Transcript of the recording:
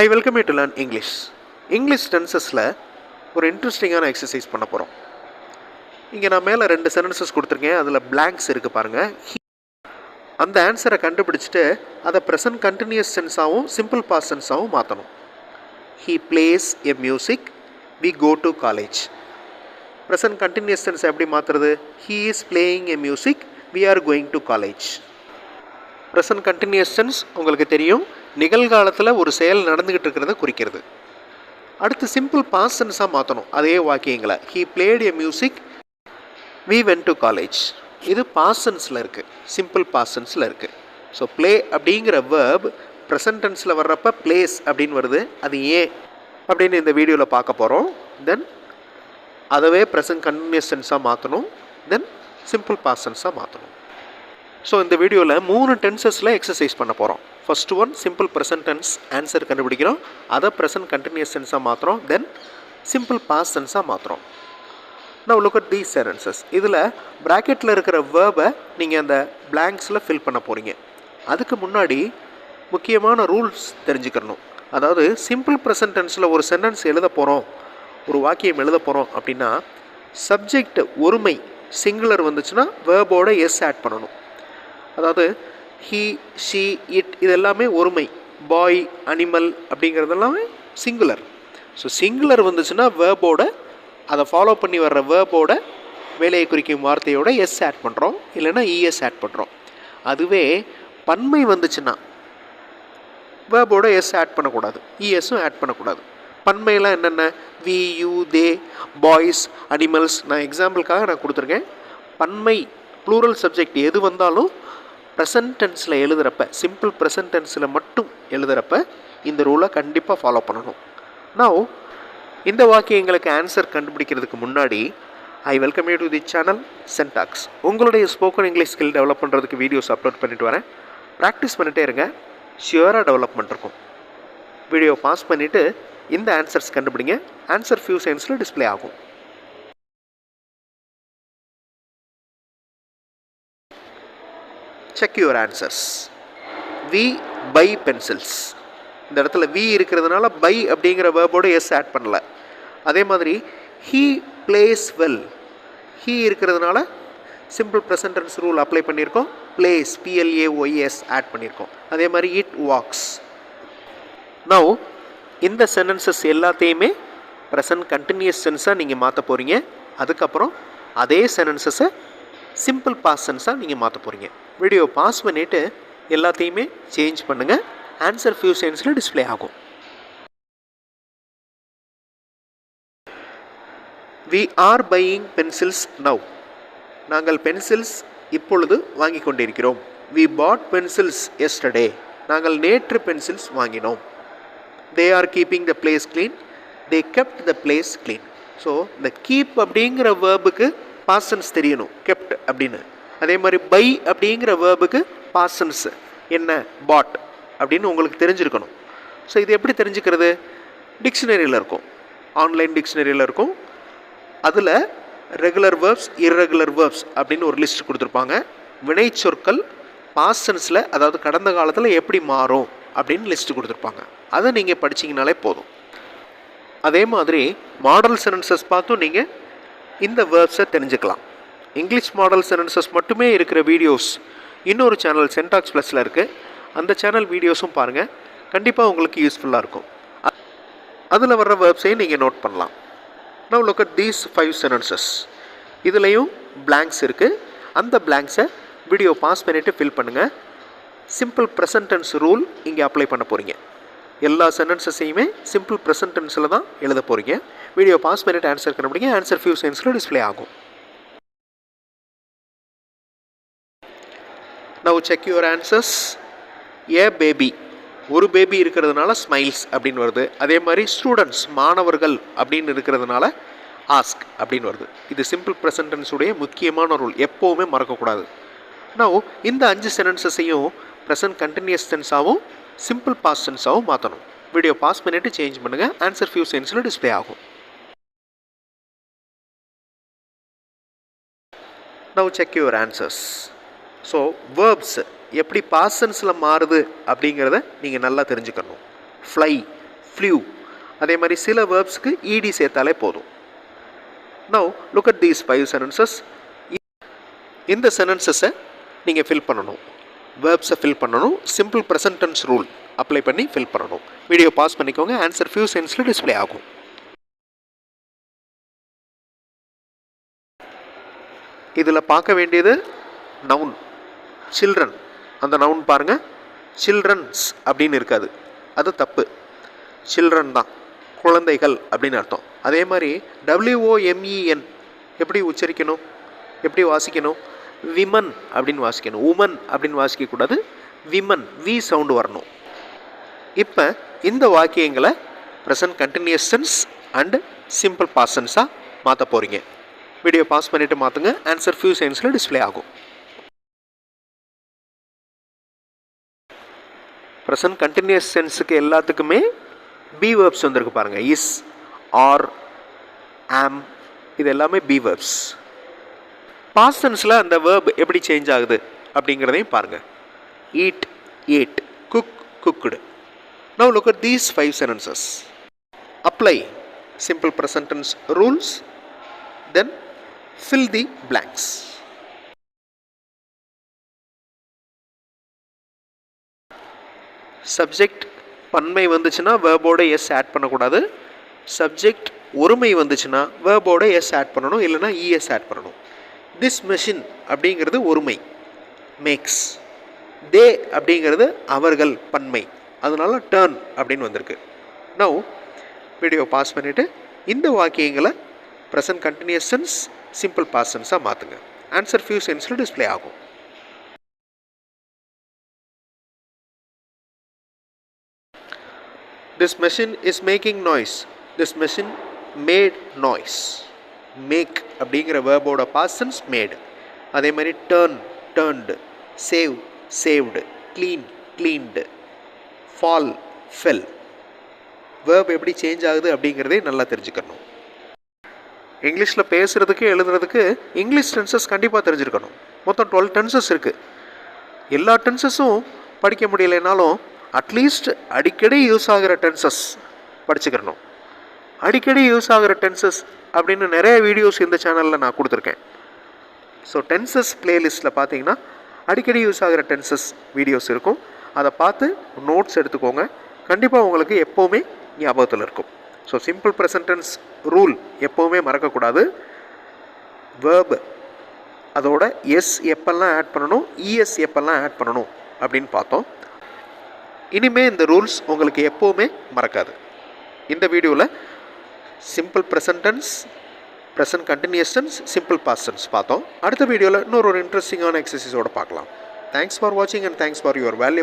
I welcome you to learn English English டென்சஸில் ஒரு இன்ட்ரெஸ்டிங்கான exercise பண்ண போகிறோம் இங்கே நான் மேலே ரெண்டு சென்டென்சஸ் கொடுத்துருக்கேன். அதில் பிளாங்க்ஸ் இருக்குது பாருங்கள் அந்த ஆன்சரை கண்டுபிடிச்சிட்டு அதை ப்ரெசன்ட் கண்டினியூஸ் சென்ஸாகவும் சிம்பிள் பாஸ் சென்ஸாகவும் மாற்றணும் he plays a music we go to college present continuous tense எப்படி மாற்றுறது he is playing a music we are going to college present continuous tense உங்களுக்கு தெரியும். நிகழ்காலத்தில் ஒரு செயல் நடந்துக்கிட்டு இருக்கிறத குறிக்கிறது. அடுத்து சிம்பிள் பாசன்ஸாக சென்ஸாக மாற்றணும் அதே வாக்கியங்களை. He played a music we went to college இது பாசன்ஸில் இருக்குது சிம்பிள் பாசன்ஸில் இருக்குது ஸோ ப்ளே அப்படிங்கிற வேர்ப் ப்ரெசன்டென்ஸில் வர்றப்ப பிளேஸ் அப்படின்னு வருது. அது ஏன் அப்படின்னு இந்த வீடியோவில் பார்க்க போகிறோம் தென் அதவே ப்ரெசன்ட் கண்டினியூஸ் டென்ஸாக மாற்றணும் தென் சிம்பிள் பாசன்ஸாக மாற்றணும் ஸோ இந்த வீடியோவில் மூணு டென்சஸில் எக்ஸசைஸ் பண்ண போகிறோம் first one simple present tense answer கண்டுபிடிக்கிறோம். அதை ப்ரெசன்ட் கண்டினியூஸ் டென்ஸாக மாற்றுறோம் தென் சிம்பிள் பாஸ் டென்ஸாக மாற்றுறோம் நான் லுக் அட் தீஸ் சென்டென்சஸ் இதில் ப்ராக்கெட்டில் இருக்கிற வேர்பை நீங்கள் அந்த பிளாங்க்ஸில் ஃபில் பண்ண போகிறீங்க அதுக்கு முன்னாடி முக்கியமான ரூல்ஸ் தெரிஞ்சுக்கணும். அதாவது சிம்பிள் ப்ரெசன்ட் டென்ஸில் ஒரு சென்டென்ஸ் எழுத போகிறோம் ஒரு வாக்கியம் எழுத போகிறோம் அப்படின்னா சப்ஜெக்ட் ஒருமை சிங்குலர் வந்துச்சுன்னா வேர்போட எஸ் ஆட் பண்ணணும். அதாவது ஹீ ஷீ இட் இது எல்லாமே ஒருமை. பாய் அனிமல் அப்படிங்கிறது எல்லாமே சிங்குலர் ஸோ சிங்குலர் வந்துச்சுன்னா வேர்போட அதை ஃபாலோ பண்ணி வர்ற வேர்போட வேலையை குறிக்கும் வார்த்தையோட எஸ் ஆட் பண்ணுறோம் இல்லைன்னா e இஎஸ் ஆட் பண்ணுறோம் அதுவே பன்மை வந்துச்சுன்னா வேர்போட எஸ் ஆட் பண்ணக்கூடாது. E இஎஸும் ஆட் பண்ணக்கூடாது. பன்மையெல்லாம் என்னென்ன? We you they boys animals நான் எக்ஸாம்பிளுக்காக நான் கொடுத்துருக்கேன். பன்மை ப்ளூரல் சப்ஜெக்ட் எது வந்தாலும் ப்ரெசன்ட் டென்ஸில் எழுதுகிறப்ப சிம்பிள் ப்ரெசன்ட் டென்ஸில் மட்டும் எழுதுகிறப்ப இந்த ரூலை கண்டிப்பாக ஃபாலோ பண்ணணும். நான் இந்த வாக்கியங்களுக்கு ஆன்சர் கண்டுபிடிக்கிறதுக்கு முன்னாடி I welcome you to the channel சென்டாக்ஸ் உங்களுடைய ஸ்போக்கன் இங்கிலீஷ் ஸ்கில் டெவலப் பண்ணுறதுக்கு வீடியோஸ் அப்லோட் பண்ணிட்டு வரேன். ப்ராக்டிஸ் பண்ணிட்டே இருங்க. ஷியூராக டெவலப்மெண்ட் இருக்கும் வீடியோ பாஸ் பண்ணிவிட்டு இந்த ஆன்சர்ஸ் கண்டுபிடிங்க. ஆன்சர் ஃபியூ செகண்ட்ஸில் டிஸ்ப்ளே ஆகும். Check your answers we buy pencils இந்த இடத்துல வி இருக்கிறதுனால பை அப்படிங்கிற வேர்போடு எஸ் ஆட் பண்ணல. அதே மாதிரி ஹீ பிளேஸ் வெல் ஹீ இருக்கிறதுனால simple present tense rule apply பண்ணியிருக்கோம். Plays P L A Y S add பண்ணியிருக்கோம். அதே மாதிரி இட் வாக்ஸ் நவ் இந்த சென்டென்சஸ் எல்லாத்தையுமே ப்ரெசன்ட் கண்டினியூஸ் சென்ஸாக நீங்கள் மாற்ற போகிறீங்க அதுக்கப்புறம் அதே சென்டென்சஸை சிம்பிள் பாஸ் சென்ஸாக நீங்கள் மாற்ற போகிறீங்க வீடியோ பாஸ் பண்ணிவிட்டு எல்லாத்தையுமே சேஞ்ச் பண்ணுங்கள் ஆன்சர் ஃபியூ செகண்ட்ஸில் டிஸ்ப்ளே ஆகும். We are buying pencils now நாங்கள் பென்சில்ஸ் இப்பொழுது வாங்கி கொண்டிருக்கிறோம். வி பாட் பென்சில்ஸ் எஸ்டர்டே நாங்கள் நேற்று பென்சில்ஸ் வாங்கினோம். They are keeping the place clean they kept the place clean so இந்த கீப் அப்படிங்கிற வேர்புக்கு பாசன்ஸ் தெரியணும். கெப்ட் அப்படின்னு. அதே மாதிரி பை அப்படிங்கிற வேர்புக்கு பாசன்ஸ் என்ன பாட் அப்படின்னு உங்களுக்கு தெரிஞ்சிருக்கணும். ஸோ இது எப்படி தெரிஞ்சுக்கிறது? டிக்ஷனரியில் இருக்கும். ஆன்லைன் டிக்ஷனரியில் இருக்கும். அதில் ரெகுலர் வேர்ப்ஸ் இர்ரெகுலர் வேர்ப்ஸ் அப்படின்னு ஒரு லிஸ்ட் கொடுத்துருப்பாங்க. வினை சொற்கள் பாசன்ஸில் அதாவது கடந்த காலத்தில் எப்படி மாறும் அப்படின்னு லிஸ்ட் கொடுத்துருப்பாங்க. அதை நீங்கள் படிச்சிங்கனாலே போதும். அதே மாதிரி மாடல் சென்டென்சஸ் பார்த்தும் நீங்கள் இந்த வேர்ப்ஸை தெரிஞ்சுக்கலாம். இங்கிலீஷ் மாடல் சென்டென்சஸ் மட்டுமே இருக்கிற வீடியோஸ் இன்னொரு சேனல் சென்டாக்ஸ் ப்ளஸில் இருக்குது அந்த சேனல் வீடியோஸும் பாருங்கள் கண்டிப்பாக உங்களுக்கு யூஸ்ஃபுல்லாக இருக்கும். அதில் வர்ற வேர்ப்ஸையும் நீங்கள் நோட் பண்ணலாம். Now look at these five sentences இதுலேயும் பிளாங்க்ஸ் இருக்குது அந்த பிளாங்க்ஸை வீடியோ பாஸ் பண்ணிவிட்டு ஃபில் பண்ணுங்கள் சிம்பிள் ப்ரெசன்டென்ஸ் ரூல் இங்கே அப்ளை பண்ண போகிறீங்க எல்லா சென்டென்சஸையுமே சிம்பிள் ப்ரெசன்டென்ஸில் தான் எழுத போகிறீங்க வீடியோ பாஸ் பண்ணிவிட்டு ஆன்சர் கண்டுபிடிங்க. ஆன்சர் ஃபியூ சென்ஸில் டிஸ்ப்ளே ஆகும். Now check your answers a baby ஒரு பேபி இருக்கிறதுனால ஸ்மைல்ஸ் அப்படின்னு வருது. அதே மாதிரி ஸ்டூடெண்ட்ஸ் மாணவர்கள் அப்படின்னு இருக்கிறதுனால ஆஸ்க் அப்படின்னு வருது. இது சிம்பிள் ப்ரெசன்டென்ஸுடைய முக்கியமான ரூல் எப்போவுமே மறக்கக்கூடாது. நான் இந்த அஞ்சு சென்டென்சஸையும் ப்ரெசன்ட் கண்டினியூஸ் டென்ஸாகவும் சிம்பிள் பாஸ் டென்ஸாகவும் மாற்றணும் வீடியோ பாஸ் பண்ணிவிட்டு சேஞ்ச் பண்ணுங்கள் ஆன்சர் ஃபியூ சென்ஸில் டிஸ்பிளே ஆகும். Now check your answers so verbs எப்படி பாசன்ஸில் மாறுது அப்படிங்கிறத நீங்கள் நல்லா தெரிஞ்சுக்கணும். ஃப்ளை ஃப்ளூ அதே மாதிரி சில வேர்ப்ஸ்க்கு இடி சேர்த்தாலே போதும். Now look at these five sentences இந்த சென்டென்சஸை நீங்கள் ஃபில் பண்ணணும். வேர்ப்ஸை ஃபில் பண்ணணும். Simple present tense rule apply பண்ணி ஃபில் பண்ணணும். வீடியோ பாஸ் பண்ணிக்கோங்க. ஆன்சர் ஃபியூ சென்ஸில் டிஸ்ப்ளே ஆகும். இதில் பார்க்க வேண்டியது நவுன் சில்ட்ரன் அந்த நவுன் பாருங்கள் சில்ட்ரன்ஸ் அப்படின்னு இருக்காது. அது தப்பு. சில்ட்ரன் தான். குழந்தைகள் அப்படின்னு அர்த்தம். அதே மாதிரி டபிள்யூஓஎம்இஎன் எப்படி உச்சரிக்கணும்? எப்படி வாசிக்கணும்? விமன் அப்படின்னு வாசிக்கணும். உமன் அப்படின்னு வாசிக்கக்கூடாது. விமன் வி சவுண்டு வரணும். இப்போ இந்த வாக்கியங்களை present continuous tense and simple பாசன்ஸாக மாற்ற போகிறீங்க வீடியோ பாஸ் பண்ணிவிட்டு மாற்றுங்க ஆன்சர் ஃபியூ சயின்ஸில் டிஸ்ப்ளே ஆகும். ப்ரெசன்ட் கண்டினியூஸ் சென்ஸுக்கு எல்லாத்துக்குமே பி வேர்ப்ஸ் வந்திருக்கு பாருங்கள் இஸ் ஆர் ஆம் இது எல்லாமே பி வேர்ப்ஸ் பாஸ்ட் அந்த வேர்ப் எப்படி சேஞ்ச் ஆகுது அப்படிங்கிறதையும் பாருங்கள் eat eat cook cooked now look at these five sentences apply simple present tense rules then fill the blanks. Subject பன்மை வந்துச்சுன்னா வேர்போட எஸ் ஆட் பண்ணக்கூடாது. சப்ஜெக்ட் ஒருமை வந்துச்சுன்னா வேர்போட எஸ் ஆட் பண்ணணும் இல்லைனா இஎஸ் ஆட் பண்ணணும். திஸ் மெஷின் அப்படிங்கிறது ஒருமை. மேக்ஸ் தே அப்படிங்கிறது அவர்கள் பன்மை. அதனால டேர்ன் அப்படின்னு வந்திருக்கு. நவ் வீடியோ பாஸ் பண்ணிவிட்டு இந்த வாக்கியங்களை present continuous tense simple past சென்ஸாக மாற்றுங்க ஆன்சர் ஃபியூ சென்ஸில் டிஸ்ப்ளே ஆகும். This machine is making noise this machine made noise make அப்படிங்கிற வேர்போட பாசன்ஸ் மேடு அதே மாதிரி turn turned save saved clean cleaned fall fell verb எப்படி சேஞ்ச் ஆகுது அப்படிங்கிறதே நல்லா தெரிஞ்சுக்கணும். இங்கிலீஷில் பேசுகிறதுக்கு எழுதுறதுக்கு இங்கிலீஷ் டென்சஸ் கண்டிப்பாக தெரிஞ்சிருக்கணும். மொத்தம் டுவெல் டென்சஸ் இருக்குது எல்லா டென்சஸும் படிக்க முடியலைனாலும் அட்லீஸ்ட் அடிக்கடி யூஸ் ஆகிற டென்சஸ் படிச்சுக்கிறணும் அடிக்கடி யூஸ் ஆகிற டென்சஸ் அப்படின்னு நிறைய வீடியோஸ் இந்த சேனலில் நான் கொடுத்துருக்கேன். ஸோ டென்சஸ் பிளேலிஸ்ட்டில் பார்த்தீங்கன்னா அடிக்கடி யூஸ் ஆகிற டென்சஸ் வீடியோஸ் இருக்கும். அதை பார்த்து நோட்ஸ் எடுத்துக்கோங்க. கண்டிப்பாக உங்களுக்கு எப்போவுமே ஞாபகத்தில் இருக்கும். ஸோ சிம்பிள் ப்ரெசன்டென்ஸ் ரூல் எப்போவுமே மறக்கக்கூடாது. வேர்பு அதோட எஸ் எப்பெல்லாம் ஆட் பண்ணணும்? இஎஸ் எப்பெல்லாம் ஆட் பண்ணணும் அப்படின்னு பார்த்தோம். இனிமேல் இந்த ரூல்ஸ் உங்களுக்கு எப்போவுமே மறக்காது. இந்த வீடியோவில் simple present tense present continuous tense simple past tense பார்த்தோம். அடுத்த வீடியோவில் இன்னொரு ஒரு இன்ட்ரெஸ்டிங்கான எக்ஸசைஸோடு பார்க்கலாம். தேங்க்ஸ் ஃபார் வாட்சிங் and thanks for your value